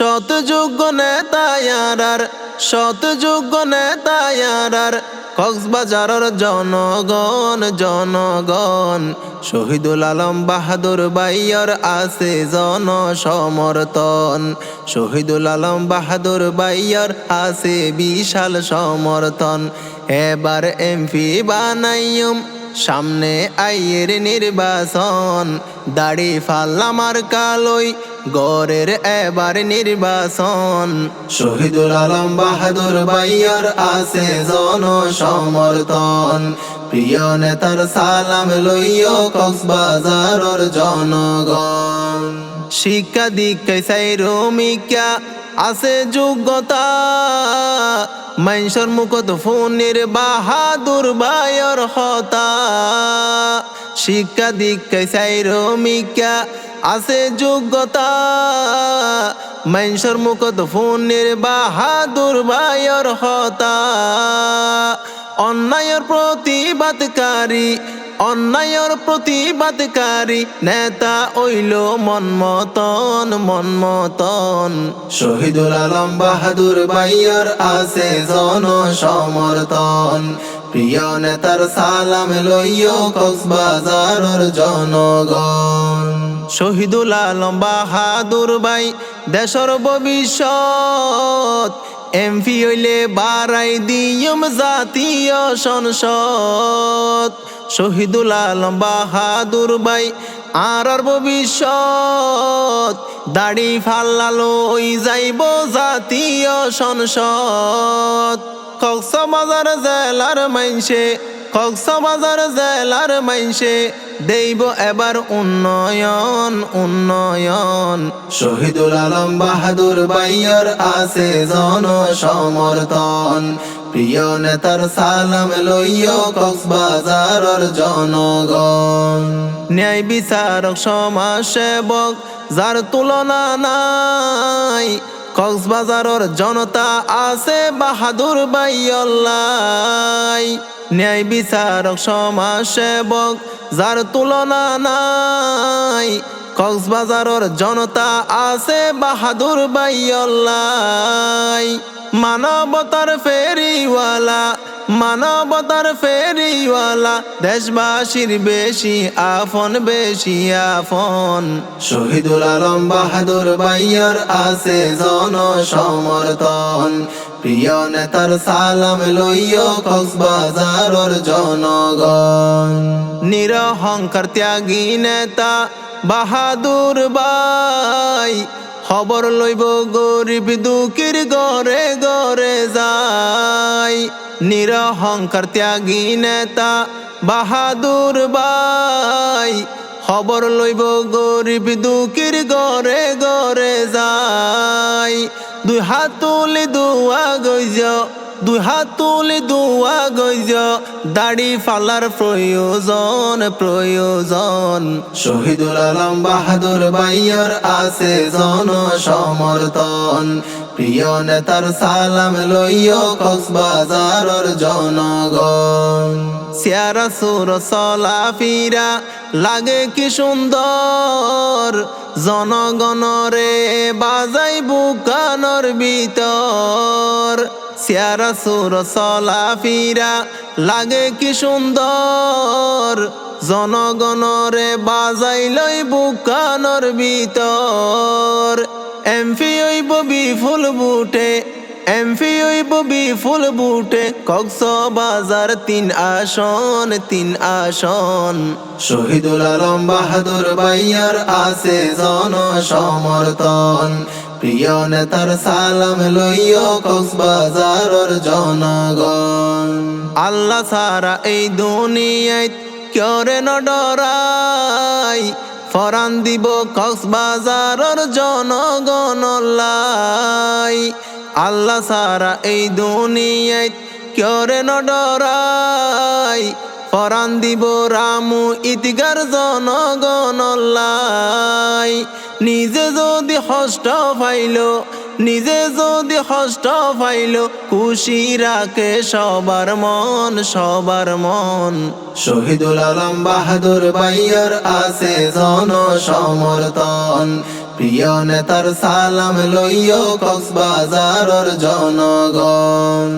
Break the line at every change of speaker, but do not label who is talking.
শতযোগ্য নেতায়ার শতযোগ্য নেতায়ার কক্সবাজারের জনগণ জনগণ। শহীদুল আলম বাহাদুর বাইয়র আছে জন সমর্থন শহীদুল আলম বাহাদুর বাইয়র আছে বিশাল সমর্থন। এবার এমপি বানাইম সামনে আইয়ের নির্বাচন, দাড়ি ফাল্লামার কালই গড়ের এবার নির্বাচন। শহীদুল আলম বাহাদুর বাইয়ার আছে জন সমর্থন প্রিয় নেতার সালাম লইয় কক্সবাজারর জনগণ। শিক্ষা দীক্ষায় চাই রমিকা আছে যোগ্যতা মাইনসর মুখত ফোনের বাহাদুর বায়র হতা। শিক্ষা দীক্ষায় চাই রমিকা আছে যোগ্যতা। মাইনসর মুখত ফোনের বাহাদুর বায়র হতা। অন্যায়ের প্রতিবাদকারী অন্যায়ের প্রতিবাদকারী নেতা ওইল মনমতন মনমতন শহীদুল আলম বাহাদুর বাইয়ার আছে জন সমর্থন প্রিয় নেতার সালাম লইয় কক্সবাজারের জনগণ। শহীদুল আলম বাহাদুর বাই দেশর ভবিষ্যৎ। এমপি হইলে বাড়াই দিয়ম জাতীয় সংসদ। শহীদুল আলম, বাহাদুর বাই আর আর ভবিষ্যৎ। দাড়ি ফাল্লালো ওই যাইব জাতীয় সংসদ। কক্সবাজার জেলার মাইনসে কক্সবাজার জেলার মাইনসে দেইব এবার উন্নয়ন উন্নয়ন। শহীদুল আলম বাহাদুর বাইয়ার আছে জন সমর্থন প্রিয় নেতার সালাম লইয় কক্সবাজারর জনগণ। ন্যায় বিচারক সমাজ সেবক যার তুলনা নাই, কক্সবাজারর জনতা আছে বাহাদুর বাইয়াল্লাই ন্যায় বিচারক সমাজ সেবক যার তুলনা নাই কক্সবাজারর জনতা আছে বাহাদুর বাইয়াল্লাই মানবতার ফেরিওয়ালা মানবতার ফেরিওয়ালা, দেশবাসীর বেশি আফন বেশি আফন শহীদুল আলম বাহাদুর বাইয়ার আছে জন সমর্থন প্রিয় নেতার সালাম লইয় কক্সবাজারর জনগণ। নিরহংকার ত্যাগী নেতা বাহাদুর বাই খবর লইব গরিব দুঃখীর গড়ে গড়ে যায়। নিরহংকার ত্যাগী নেতা বাহাদুর বাই খবর লইব গরিব দুকির গড়ে গড়ে যাই। দুই হাত তুলি দুয়া গইজ দুই হাত তুলি দুয়া গইজ, দাড়ি ফালার প্রয়োজন প্রয়োজন। শহীদুল আলম বাহাদুর বাইয়ার আছে জন সমর্থন প্রিয় নেতার সালাম লইয় কক্সবাজারর জনগণ। সিয়ারা সুর সলা ফিরা, লাগে কি সুন্দর? জনগণরে বাজাই বুকানর ভিতর। সিয়ারা সুর সলা ফিরা। লাগে কি সুন্দর? জনগণরে বাজাই লই বুকানর ভিতর। এমপি ওইব বিফুল বুটে, এমফি এমপি ওইব বিফুল বুটে। কক্স বাজার তিন আসন তিন আসন। শহীদুল আলম বাহাদুর বাইয়ার আছে জন সমর্থন। প্রিয় নেতার সালাম লইয় কক্সবাজারর জনগণ। আল্লাহ সারা এই দুনিয়ায় করে ন ডরাই। ফরান দিব কক্সবাজারর জনগণ আল্লাহ সারা এই দুনিয়ায় করে ন ডরাই। ফরান দিব রামু ইতিগার জনগণ নিজে যদি হষ্ট পাইল, নিজে যদি হষ্ট পাইল, খুশি রাখে সবার মন সবার মন। শহীদুল আলম বাহাদুর বাইয়ার আছে জন সমর্থন প্রিয় নেতার সালাম লইয় কক্সবাজারর জনগণ।